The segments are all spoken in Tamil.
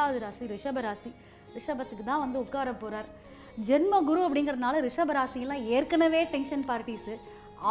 ரெண்டாவது ராசி ரிஷப ராசி. ரிஷபத்துக்கு தான் வந்து உட்கார போகிறார் ஜென்ம குரு அப்படிங்கிறதுனால ரிஷப ராசியெல்லாம் ஏற்கனவே டென்ஷன் பார்ட்டிஸு.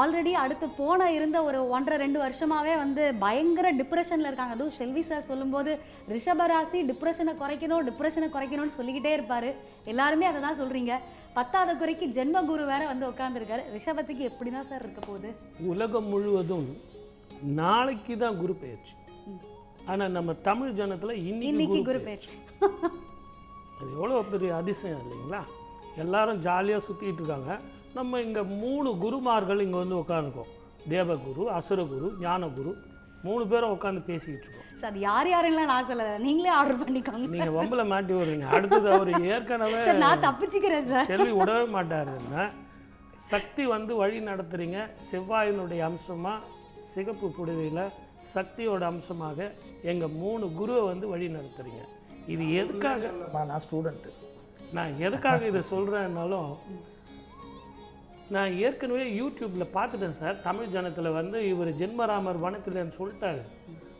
ஆல்ரெடி அடுத்து போன இருந்த ஒரு ஒன்றரை ரெண்டு வருஷமாவே வந்து பயங்கர டிப்ரெஷனில் இருக்காங்க. அதுவும் செல்வி சார் சொல்லும்போது ரிஷபராசி டிப்ரெஷனை குறைக்கணும் டிப்ரெஷனை குறைக்கணும்னு சொல்லிக்கிட்டே இருப்பார். எல்லாருமே அதை தான் சொல்றீங்க. பத்தாவது குறைக்கு ஜென்ம குரு வேற வந்து உட்காந்துருக்காரு ரிஷபத்துக்கு எப்படி தான் சார் இருக்க போகுது? உலகம் முழுவதும் நாளைக்கு தான் குரு பெயர்ச்சி. ஆனால் நம்ம தமிழ் ஜனத்தில் இன்னைக்கு குரு பெயர்ச்சி அது எவ்வளோ பெரிய அதிசயம் இல்லைங்களா? எல்லாரும் ஜாலியாக சுற்றிட்டு இருக்காங்க. நம்ம இங்கே மூணு குருமார்கள் இங்கே வந்து உட்காந்துருக்கோம் தேவகுரு அசுரகுரு ஞானகுரு மூணு பேரும் உட்காந்து பேசிக்கிட்டு இருக்கோம். சார் யார் யாரெல்லாம் நான் சொல்லலை. நீங்களே ஆர்டர் பண்ணிக்கோங்க. நீங்கள் வம்பல மாட்டி விடுறீங்க. அடுத்தது அவர் ஏற்கனவே நான் தப்பிச்சுக்கிறேன் சார். செல்வி விடவே மாட்டாருன்னா சக்தி வந்து வழி நடத்துறீங்க. செவ்வாயினுடைய அம்சமாக சிகப்பு புடவையில் சக்தியோட அம்சமாக எங்கள் மூணு குருவை வந்து வழி நடத்துறீங்க. இது எதுக்காக? நான் ஸ்டூடெண்ட்டு நான் எதுக்காக இதை சொல்கிறேன்னாலும் நான் ஏற்கனவே யூடியூப்பில் பார்த்துட்டேன் சார். தமிழ் ஜனத்தில் வந்து இவர் ஜென்மராமர் வனத்தில்னு சொல்லிட்டாரு.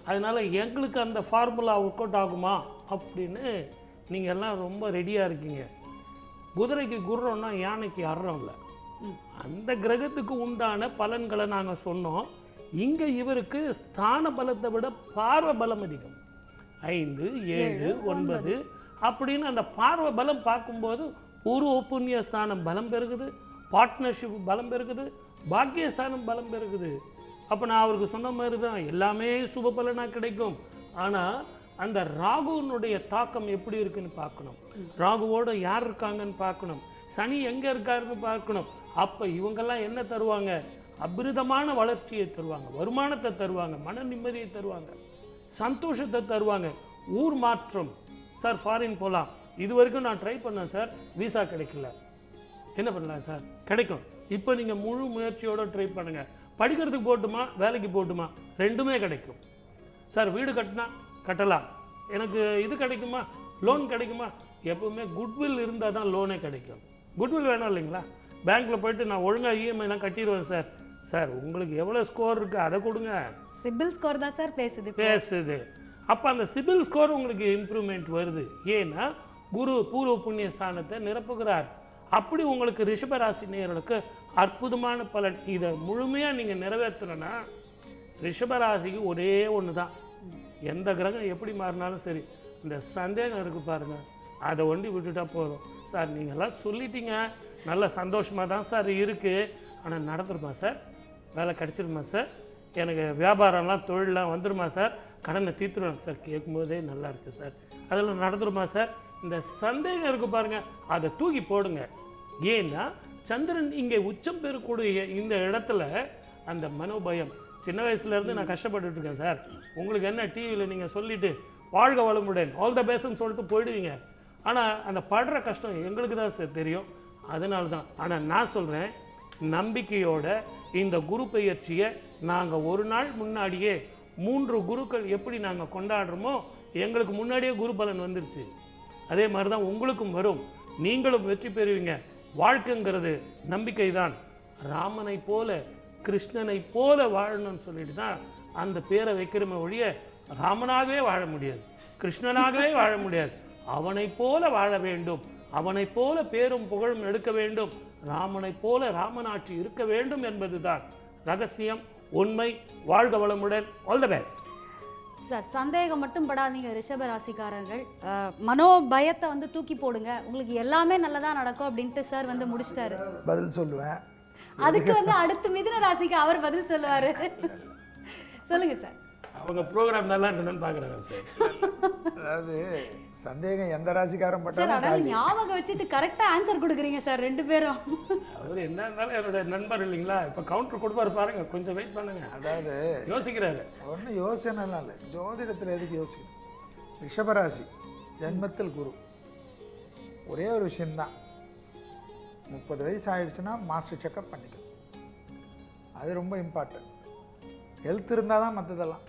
அதனால் எங்களுக்கு அந்த ஃபார்முலா ஒர்க் அவுட் ஆகுமா அப்படின்னு நீங்கள் எல்லாம் ரொம்ப ரெடியாக இருக்கீங்க. குதிரைக்கு குர்றோம்னா யானைக்கு அறம் இல்லை அந்த கிரகத்துக்கு உண்டான பலன்களை நாங்கள் சொன்னோம். இங்கே இவருக்கு ஸ்தான பலத்தை விட பார்வை பலம் அதிகம். ஐந்து ஏழு ஒன்பது அப்படின்னு அந்த பார்வை பலம் பார்க்கும்போது பூர்வ புண்ணிய ஸ்தானம் பலம் பெருகுது பார்ட்னர்ஷிப் பலம் பெருகுது பாக்கியஸ்தானம் பலம் பெருகுது. அப்போ நான் அவருக்கு சொன்ன மாதிரி தான் எல்லாமே சுப பலனாக கிடைக்கும். ஆனால் அந்த ராகுனுடைய தாக்கம் எப்படி இருக்குன்னு பார்க்கணும். ராகுவோட யார் இருக்காங்கன்னு பார்க்கணும். சனி எங்கே இருக்காருன்னு பார்க்கணும். அப்போ இவங்கெல்லாம் என்ன தருவாங்க? அபிரிதமான வளர்ச்சியை தருவாங்க வருமானத்தை தருவாங்க மன நிம்மதியை தருவாங்க சந்தோஷத்தை தருவாங்க. ஊர் மாற்றம். சார் ஃபாரின் போகலாம் இது வரைக்கும் நான் ட்ரை பண்ணேன் சார் விசா கிடைக்கல. என்ன பண்ணலாம் சார்? கிடைக்கும். இப்போ நீங்கள் முழு முயற்சியோடு ட்ரை பண்ணுங்கள் படிக்கிறதுக்கு போட்டுமா வேலைக்கு போட்டுமா? ரெண்டுமே கிடைக்கும். சார் வீடு கட்டினா கட்டலாம். எனக்கு இது கிடைக்குமா? லோன் கிடைக்குமா? எப்பவுமே குட்வில் இருந்தால் தான் லோனே கிடைக்கும். குட்வில் வேணும் இல்லைங்களா? பேங்க்கில் போயிட்டு நான் ஒழுங்காக இஎம்ஐலாம் கட்டிடுவேன் சார். சார் உங்களுக்கு எவ்வளோ ஸ்கோர் இருக்குது அதை கொடுங்க. சிபில் ஸ்கோர் தான் சார் பேசுது பேசுது. அப்போ அந்த சிபில் ஸ்கோர் உங்களுக்கு இம்ப்ரூவ்மெண்ட் வருது. ஏன்னா குரு பூர்வ புண்ணிய ஸ்தானத்தை நிரப்புகிறார். அப்படி உங்களுக்கு ரிஷபராசி நேயர்களுக்கு அற்புதமான பலன். இதை முழுமையாக நீங்கள் நிறைவேற்றணும்னா ரிஷபராசிக்கு ஒரே ஒன்று தான் எந்த கிரகம் எப்படி மாறினாலும் சரி. இந்த சந்தேகம் இருக்குது பாருங்கள் அதை ஒண்டி விட்டுட்டா போதும். சார் நீங்கள்லாம் சொல்லிட்டீங்க. நல்ல சந்தோஷமாக தான் சார் இருக்குது ஆனால் நடந்துருமா சார்? வேலை கிடச்சிருமா சார்? எனக்கு வியாபாரம்லாம் தொழிலெலாம் வந்துடுமா சார்? கடனை தீர்த்துருவாங்க சார். கேட்கும்போதே நல்லா இருக்குது சார். அதெல்லாம் நடந்துருமா சார்? இந்த சந்தேகம் இருக்குது பாருங்கள் அதை தூக்கி போடுங்க. ஏன்னா சந்திரன் இங்கே உச்சம் பெறக்கூடிய இந்த இடத்துல அந்த மனோபயம். சின்ன வயசுலேருந்து நான் கஷ்டப்பட்டுட்டு இருக்கேன் சார். உங்களுக்கு என்ன டிவியில் நீங்கள் சொல்லிவிட்டு வாழ்க வளமுடன் ஆல் த பெஸ்ட்னு சொல்லிட்டு போயிடுவீங்க. ஆனால் அந்த படுற கஷ்டம் எங்களுக்கு தான் சார் தெரியும். அதனால தான் ஆனால் நான் சொல்கிறேன் நம்பிக்கையோட இந்த குரு பெயர்ச்சியை நாங்கள் ஒரு நாள் முன்னாடியே மூன்று குருக்கள் எப்படி நாங்கள் கொண்டாடுறோமோ எங்களுக்கு முன்னாடியே குரு பலன் வந்துருச்சு. அதே மாதிரி தான் உங்களுக்கும் வரும். நீங்களும் வெற்றி பெறுவீங்க. வாழ்க்கைங்கிறது நம்பிக்கை தான் ராமனை போல கிருஷ்ணனை போல வாழணும்னு சொல்லிட்டு தான் அந்த பேரை வைக்கிறமே ஒழிய ராமனாகவே வாழ முடியாது. கிருஷ்ணனாகவே வாழ முடியாது. அவனைப் போல வாழ வேண்டும். அவனைப் போல பேரும் புகழும் எடுக்க வேண்டும். ராமனைப் போல ராமனாட்சி இருக்க வேண்டும் என்பதுதான் ரகசியம் உண்மை வாழ்க வளமுடன் ஆல் த பெஸ்ட் சார் சந்தேகம் மட்டும் படாதீங்க ரிஷப ராசிக்காரர்கள். மனோபயத்தை வந்து தூக்கி போடுங்க. உங்களுக்கு எல்லாமே நல்லதா நடக்கும் அப்படின்ட்டு சார் வந்து முடிச்சிட்டாரு. பதில் சொல்லுவேன். அதுக்கு வந்து அடுத்து மிதுன ராசிக்கு அவர் பதில் சொல்லுவாரு. சொல்லுங்க சார். அவங்க ப்ரோக்ராம் நல்லா இருந்ததுன்னு பார்க்குறாங்க சார். அதாவது சந்தேகம் எந்த ராசிக்காரன் சார் பட்டாலும் அதாவது ஞாபகம் வச்சுட்டு கரெக்டா ஆன்சர் கொடுக்குறீங்க சார் ரெண்டு பேரும். அவர் என்ன இருந்தாலும் என்னோட நண்பர் இல்லைங்களா? இப்போ கவுண்டர் கொடுப்பாரு பாருங்க கொஞ்சம் வெயிட் பண்ணுங்க. அதாவது யோசிக்கிறாரு. ஒன்றும் யோசனைலாம் இல்லை. ஜோதிடத்தில் எதுக்கு யோசிக்கணும்? ரிஷபராசி ஜென்மத்தில் குரு. ஒரே ஒரு விஷயம்தான். முப்பது வயசு ஆயிடுச்சுன்னா மாஸ்டர் செக்கப் பண்ணிக்கணும். அது ரொம்ப இம்பார்ட்டன்ட் ஹெல்த் இருந்தால் தான் மற்றதெல்லாம்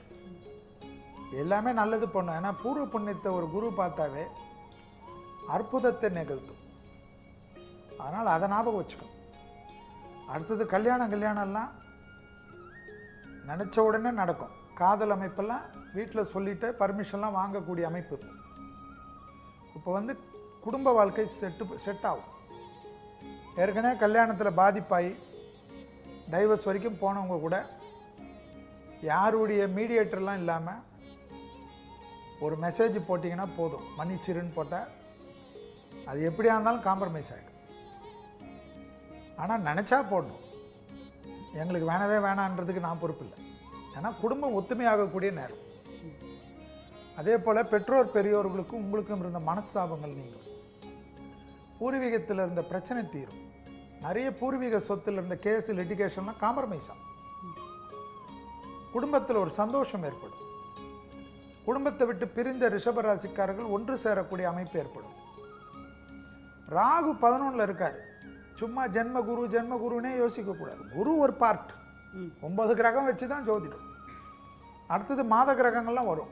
எல்லாமே நல்லது பண்ணும். ஏன்னா பூர்வ புண்ணியத்தை ஒரு குரு பார்த்தாவே அற்புதத்தை நிகழ்த்தும். அதனால் அதை ஞாபகம் வச்சுக்கணும். அடுத்தது கல்யாணம் கல்யாணம்லாம் நினச்ச உடனே நடக்கும். காதல் அமைப்பெல்லாம் வீட்டில் சொல்லிட்டு பர்மிஷன்லாம் வாங்கக்கூடிய அமைப்பு. இப்போ வந்து குடும்ப வாழ்க்கை செட்டு செட் ஆகும். ஏற்கனவே கல்யாணத்தில் பாதிப்பாகி டைவர்ஸ் வரைக்கும் போனவங்க கூட யாருடைய மீடியேட்டர்லாம் இல்லாமல் ஒரு மெசேஜ் போட்டிங்கன்னா போதும். மன்னிச்சிருன்னு போட்டால் அது எப்படியா இருந்தாலும் காம்ப்ரமைஸ் ஆகிடும் ஆனால் நினச்சா போடணும் எங்களுக்கு வேணவே வேணான்றதுக்கு நான் பொறுப்பு இல்லை. ஏன்னா குடும்பம் ஒத்துமையாகக்கூடிய நேரம். அதே போல் பெற்றோர் பெரியோர்களுக்கும் உங்களுக்கும் இருந்த மனஸ்தாபங்கள் நீங்கும். பூர்வீகத்தில் இருந்த பிரச்சனை தீரும். நிறைய பூர்வீக சொத்தில் இருந்த கேஸ் லிட்டிகேஷன்லாம் காம்ப்ரமைஸ் ஆகும். குடும்பத்தில் ஒரு சந்தோஷம் ஏற்படும். குடும்பத்தை விட்டு பிரிந்த ரிஷபராசிக்காரர்கள் ஒன்று சேரக்கூடிய அமைப்பு ஏற்படும். ராகு பதினொன்றில் இருக்காரு. சும்மா ஜென்ம குரு ஜென்ம குருனே யோசிக்கக்கூடாது குரு ஒரு பார்ட். ஒன்பது கிரகம் வச்சு தான் ஜோதிடம். அடுத்தது மாத கிரகங்கள்லாம் வரும்.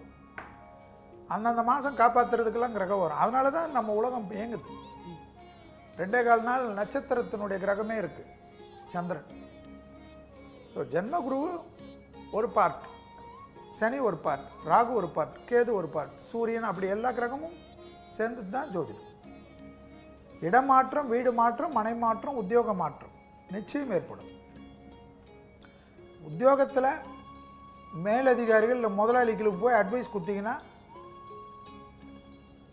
அந்தந்த மாதம் காப்பாற்றுறதுக்கெல்லாம் கிரகம் வரும். அதனால தான் நம்ம உலகம் இயங்குது. ரெண்டே கால் நாள் நட்சத்திரத்தினுடைய கிரகமே இருக்குது சந்திரன். ஸோ ஜென்ம குரு ஒரு பார்ட் சனி ஒரு பார்ட் ராகு ஒரு பார்ட் கேது ஒரு பார்ட் சூரியன் அப்படி எல்லா கிரகமும் சேர்ந்து தான் ஜோதிடம். இடமாற்றம் வீடு மாற்றம் மனை மாற்றம் உத்தியோக மாற்றம் நிச்சயம் ஏற்படும். உத்தியோகத்தில் மேலதிகாரிகள் இல்லை முதலாளிகளுக்கு போய் அட்வைஸ் கொடுத்தீங்கன்னா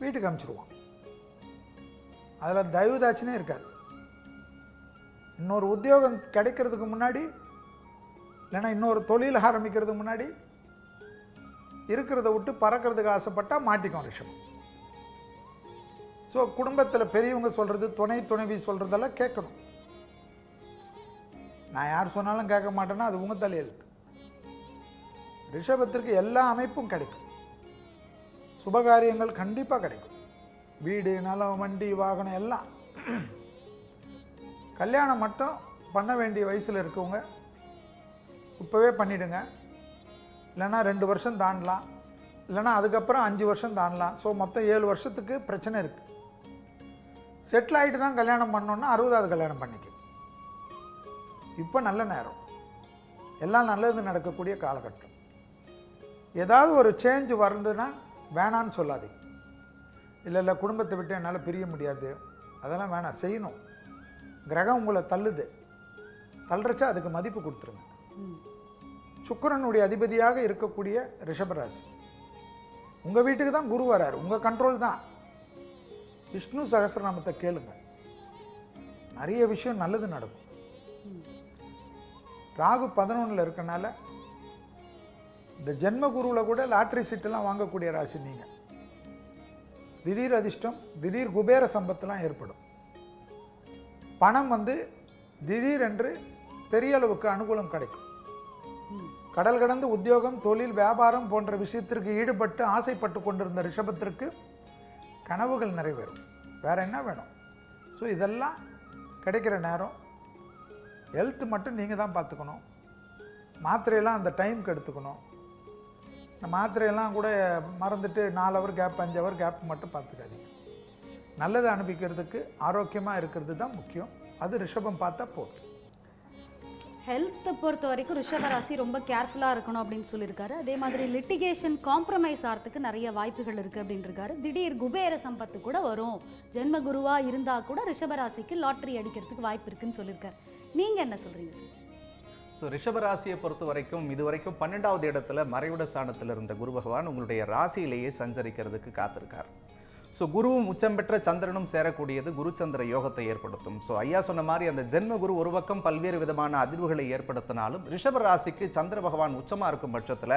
வீட்டுக்கு அனுப்பிச்சிடுவான் அதில் தயவுதாட்சினே இருக்காது. இன்னொரு உத்தியோகம் கிடைக்கிறதுக்கு முன்னாடி இல்லைன்னா இன்னொரு தொழில் ஆரம்பிக்கிறதுக்கு முன்னாடி இருக்கிறத விட்டு பறக்கிறதுக்கு ஆசைப்பட்டால் மாட்டிக்கும் ரிஷபம். ஸோ குடும்பத்தில் பெரியவங்க சொல்கிறது துணை துணைவி சொல்கிறதெல்லாம் கேட்கணும். நான் யார் சொன்னாலும் கேட்க மாட்டேன்னா அது உங்கள் தலையெழுத்து. ரிஷபத்திற்கு எல்லா அமைப்பும் கிடைக்கும். சுபகாரியங்கள் கண்டிப்பாக கிடைக்கும். வீடு நிலம் வண்டி வாகனம் எல்லாம். கல்யாணம் மட்டும் பண்ண வேண்டிய வயசில் இருக்கவங்க இப்போவே பண்ணிடுங்க. இல்லைன்னா ரெண்டு வருஷம் தாண்டலாம். இல்லைன்னா அதுக்கப்புறம் அஞ்சு வருஷம் தாண்டலாம். ஸோ மொத்தம் ஏழு வருஷத்துக்கு பிரச்சனை இருக்குது செட்டில் ஆகிட்டு தான் கல்யாணம் பண்ணோன்னா அறுபதாவது கல்யாணம் பண்ணிக்க. இப்போ நல்ல நேரம். எல்லாம் நல்லது நடக்கக்கூடிய காலகட்டம். ஏதாவது ஒரு சேஞ்ச் வருதுன்னா வேணான்னு சொல்லாதீங்க. இல்லை இல்லை குடும்பத்தை விட்டு என்னால் பிரிய முடியாது. அதெல்லாம் வேணாம். செய்யணும். கிரகம் உங்களை தள்ளுது. தள்ளுறச்சா அதுக்கு மதிப்பு கொடுத்துருங்க. சுக்கரனுடைய அதிபதியாக இருக்கக்கூடிய ரிஷபராசி. உங்கள் வீட்டுக்கு தான் குரு வராரு. உங்கள் கண்ட்ரோல் தான். விஷ்ணு சகசிரநாமத்தை கேளுங்க. நிறைய விஷயம் நல்லது நடக்கும். ராகு பதினொன்றில் இருக்கனால இந்த ஜென்ம குருவில் கூட லாட்ரி சீட்டெல்லாம் வாங்கக்கூடிய ராசி நீங்கள் திடீர் அதிர்ஷ்டம் திடீர் குபேர சம்பத்தெல்லாம் ஏற்படும். பணம் வந்து திடீரென்று பெரிய அளவுக்கு அனுகூலம் கிடைக்கும். கடல் கடந்து உத்தியோகம் தொழில் வியாபாரம் போன்ற விஷயத்திற்கு ஈடுபட்டு ஆசைப்பட்டு கொண்டிருந்த ரிஷபத்திற்கு கனவுகள் நிறைவேறும். வேறு என்ன வேணும்? ஸோ இதெல்லாம் கிடைக்கிற நேரம் ஹெல்த் மட்டும் நீங்கள் தான் பார்த்துக்கணும். மாத்திரையெல்லாம் அந்த டைம்க்கு எடுத்துக்கணும். இந்த மாத்திரையெல்லாம் கூட மறந்துட்டு நாலு ஹவர் கேப் அஞ்சு ஹவர் கேப் மட்டும் பார்த்துக்காதீங்க. நல்லதை அனுப்பிக்கிறதுக்கு ஆரோக்கியமாக இருக்கிறது தான் முக்கியம். அது ரிஷபம் பார்த்தா போதும். ஹெல்த்தை பொறுத்த வரைக்கும் ரிஷபராசி ரொம்ப கேர்ஃபுல்லாக இருக்கணும் அப்படின்னு சொல்லியிருக்காரு. அதே மாதிரி லிட்டிகேஷன் காம்ப்ரமைஸ் ஆகிறதுக்கு நிறைய வாய்ப்புகள் இருக்குது அப்படின்னு இருக்காரு திடீர் குபேர சம்பத்து கூட வரும். ஜென்ம குருவாக இருந்தால் கூட ரிஷபராசிக்கு லாட்டரி அடிக்கிறதுக்கு வாய்ப்பு இருக்குன்னு சொல்லியிருக்காரு. நீங்கள் என்ன சொல்கிறீங்க சார் ஸோ ரிஷபராசியை பொறுத்த வரைக்கும் இது வரைக்கும் பன்னெண்டாவது இடத்துல மறைவிட ஸ்தானத்தில் இருந்த குரு பகவான் உங்களுடைய ராசியிலேயே சஞ்சரிக்கிறதுக்கு காத்திருக்கார். ஸோ குருவும் உச்சம் பெற்ற சந்திரனும் சேரக்கூடியது குருச்சந்திர யோகத்தை ஏற்படுத்தும். ஸோ ஐயா சொன்ன மாதிரி அந்த ஜென்ம குரு ஒரு பக்கம் பல்வேறு விதமான அதிர்வுகளை ஏற்படுத்தினாலும் ரிஷப ராசிக்கு சந்திர பகவான் உச்சமாக இருக்கும் பட்சத்தில்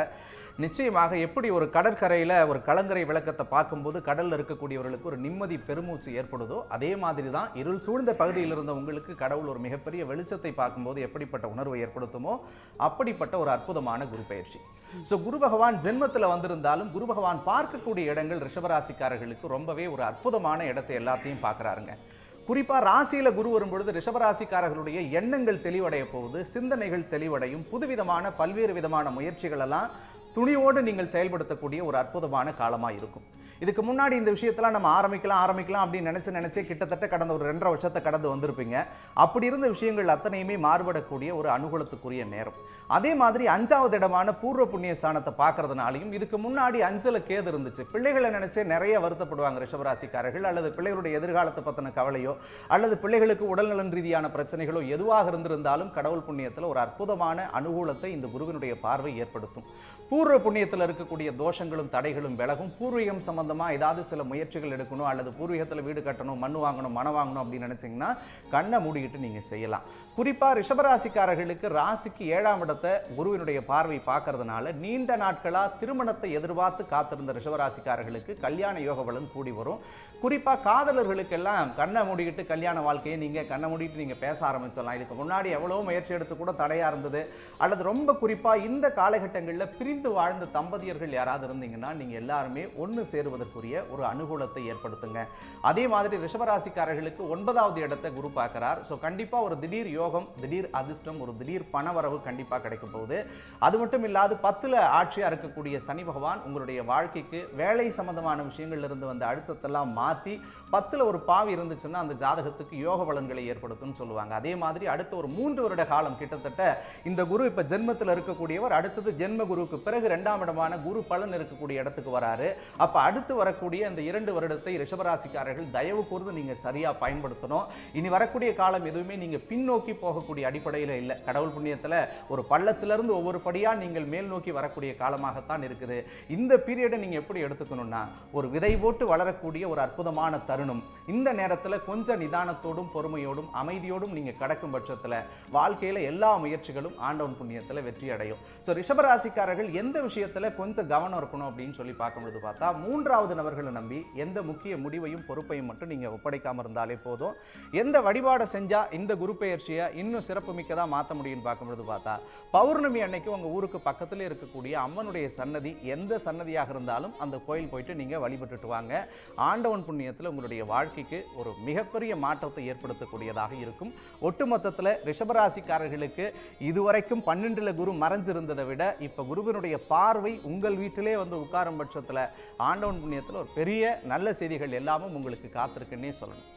நிச்சயமாக எப்படி ஒரு கடற்கரையில் ஒரு கலங்கரை விளக்கத்தை பார்க்கும்போது கடலில் இருக்கக்கூடியவர்களுக்கு ஒரு நிம்மதி பெருமூச்சு ஏற்படுதோ அதே மாதிரி தான் இருள் சூழ்ந்த பகுதியில் இருந்த உங்களுக்கு கடவுள் ஒரு மிகப்பெரிய வெளிச்சத்தை பார்க்கும்போது எப்படிப்பட்ட உணர்வை ஏற்படுத்துமோ அப்படிப்பட்ட ஒரு அற்புதமான குரு பயிற்சி. ஸோ குரு பகவான் ஜென்மத்தில் வந்திருந்தாலும் குரு பகவான் பார்க்கக்கூடிய இடங்கள் ரிஷபராசிக்காரர்களுக்கு ரொம்பவே ஒரு அற்புதமான இடத்தை எல்லாத்தையும் பார்க்குறாருங்க. குறிப்பாக ராசியில் குரு வரும்பொழுது ரிஷபராசிக்காரர்களுடைய எண்ணங்கள் தெளிவடைய போகுது சிந்தனைகள் தெளிவடையும் புதுவிதமான பல்வேறு விதமான முயற்சிகள் எல்லாம் துணியோடு நீங்கள் செயல்படுத்தக்கூடிய ஒரு அற்புதமான காலமாக இருக்கும். இதுக்கு முன்னாடி இந்த விஷயத்தெல்லாம் நம்ம ஆரம்பிக்கலாம் ஆரம்பிக்கலாம் அப்படின்னு நினச்சி நினச்சே கிட்டத்தட்ட கடந்த ஒரு ரெண்டரை வருஷத்தை கடந்து வந்திருப்பீங்க. அப்படி இருந்த விஷயங்கள் அத்தனையுமே மாறுபடக்கூடிய ஒரு அனுகூலத்துக்குரிய நேரம். அதே மாதிரி அஞ்சாவது இடமான பூர்வ புண்ணிய ஸ்தானத்தை பார்க்கறதுனாலையும் இதுக்கு முன்னாடி அஞ்சல கேது இருந்துச்சு. பிள்ளைகளை நினைச்சே நிறைய வருத்தப்படுவாங்க ரிஷபராசிக்காரர்கள் அல்லது பிள்ளைகளுடைய எதிர்காலத்தை பற்றின கவலையோ அல்லது பிள்ளைகளுக்கு உடல்நலன் ரீதியான பிரச்சனைகளோ எதுவாக இருந்திருந்தாலும் கடவுள் புண்ணியத்தில் ஒரு அற்புதமான அனுகூலத்தை இந்த குருவினுடைய பார்வை ஏற்படுத்தும். பூர்வ புண்ணியத்தில் இருக்கக்கூடிய தோஷங்களும் தடைகளும் விலகும். பூர்வீகம் சம்பந்தமாக ஏதாவது சில முயற்சிகள் எடுக்கணும் அல்லது பூர்வீகத்தில் வீடு கட்டணும் மண் வாங்கணும் மனம் வாங்கணும் அப்படின்னு நினச்சிங்கன்னா கண்ணை மூடிக்கிட்டு நீங்கள் செய்யலாம். குறிப்பாக ரிஷபராசிக்காரர்களுக்கு ராசிக்கு ஏழாம் இடத்தை குருவினுடைய பார்வை பார்க்கறதுனால நீண்ட நாட்களாக திருமணத்தை எதிர்பார்த்து காத்திருந்த ரிஷவராசிக்காரர்களுக்கு கல்யாண யோக பலன் கூடி வரும். குறிப்பாக காதலர்களுக்கெல்லாம் கண்ணை மூடிக்கிட்டு கல்யாண வாழ்க்கையை நீங்கள் கண்ணை மூடிட்டு நீங்கள் பேச ஆரம்பிச்சிடலாம். இதுக்கு முன்னாடி எவ்வளோ முயற்சி எடுத்து கூட தடையாக இருந்தது. அல்லது ரொம்ப குறிப்பாக இந்த காலகட்டங்களில் பிரிந்து வாழ்ந்த தம்பதியர்கள் யாராவது இருந்தீங்கன்னா நீங்கள் எல்லாருமே ஒன்று சேருவதற்குரிய ஒரு அனுகூலத்தை ஏற்படுத்துங்க. அதே மாதிரி ரிஷபராசிக்காரர்களுக்கு ஒன்பதாவது இடத்தை குரு பார்க்குறார். ஸோ கண்டிப்பாக ஒரு திடீர் யோகம் திடீர் அதிர்ஷ்டம் ஒரு திடீர் பணவரவு கண்டிப்பாக கிடைக்கும் போகுது அது மட்டும் இல்லாது பத்தில் ஆட்சியாக இருக்கக்கூடிய சனி பகவான் உங்களுடைய வாழ்க்கைக்கு வேலை சம்பந்தமான விஷயங்கள்லேருந்து வந்த அழுத்தத்தெல்லாம் மாற்றி பத்தில் ஒரு பாவி இருந்துச்சுன்னா அந்த ஜாதகத்துக்கு யோக பலன்களை ஏற்படுத்தும்னு சொல்லுவாங்க. அதே மாதிரி அடுத்த ஒரு மூன்று வருட காலம் கிட்டத்தட்ட இந்த குரு இப்போ ஜென்மத்தில் இருக்கக்கூடியவர் அடுத்தது ஜென்ம குருவுக்கு பிறகு ரெண்டாம் இடமான குரு பலன் இருக்கக்கூடிய இடத்துக்கு வராரு. அப்போ அடுத்து வரக்கூடிய அந்த இரண்டு வருடத்தை ரிஷபராசிக்காரர்கள் தயவு கூர்ந்து நீங்கள் சரியாக பயன்படுத்தணும். இனி வரக்கூடிய காலம் எதுவுமே நீங்கள் பின்னோக்கி போகக்கூடிய அடிப்படையில் இல்லை. கடவுள் புண்ணியத்தில் ஒரு பல பள்ளத்திலிருந்து ஒவ்வொரு படியாக நீங்கள் மேல் நோக்கி வரக்கூடிய காலமாகத்தான் இருக்குது. இந்த பீரியடை நீங்கள் எப்படி எடுத்துக்கணும்னா ஒரு விதை போட்டு வளரக்கூடிய ஒரு அற்புதமான தருணம். இந்த நேரத்தில் கொஞ்சம் நிதானத்தோடும் பொறுமையோடும் அமைதியோடும் நீங்கள் கடக்கும் பட்சத்தில் வாழ்க்கையில எல்லா முயற்சிகளும் ஆண்டவன் புண்ணியத்தில் வெற்றி அடையும். ஸோ ரிஷபராசிக்காரர்கள் எந்த விஷயத்துல கொஞ்சம் கவனம் இருக்கணும் அப்படின்னு சொல்லி பார்க்கும்போது பார்த்தா மூன்றாவது நபர்களை நம்பி எந்த முக்கிய முடிவையும் பொறுப்பையும் மட்டும் நீங்கள் ஒப்படைக்காமல் இருந்தாலே போதும். எந்த வழிபாடை செஞ்சால் இந்த குரு பெயர்ச்சியை இன்னும் சிறப்பு மிக்கதா மாற்ற முடியும்னு பார்க்கும்போது பார்த்தா பௌர்ணமி அன்னைக்கு உங்கள் ஊருக்கு பக்கத்தில் இருக்கக்கூடிய அம்மனுடைய சன்னதி எந்த சன்னதியாக இருந்தாலும் அந்த கோயில் போயிட்டு நீங்கள் வழிபட்டுட்டு வாங்க. ஆண்டவன் புண்ணியத்தில் உங்களுடைய வாழ்க்கைக்கு ஒரு மிகப்பெரிய மாற்றத்தை ஏற்படுத்தக்கூடியதாக இருக்கும். ஒட்டுமொத்தத்தில் ரிஷபராசிக்காரர்களுக்கு இதுவரைக்கும் பன்னெண்டில் குரு மறைஞ்சிருந்ததை விட இப்போ குருவினுடைய பார்வை உங்கள் வீட்டிலே வந்து உட்காரும் பட்சத்தில் ஆண்டவன் புண்ணியத்தில் ஒரு பெரிய நல்ல செய்திகள் எல்லாமும் உங்களுக்கு காத்திருக்குன்னே சொல்லணும்.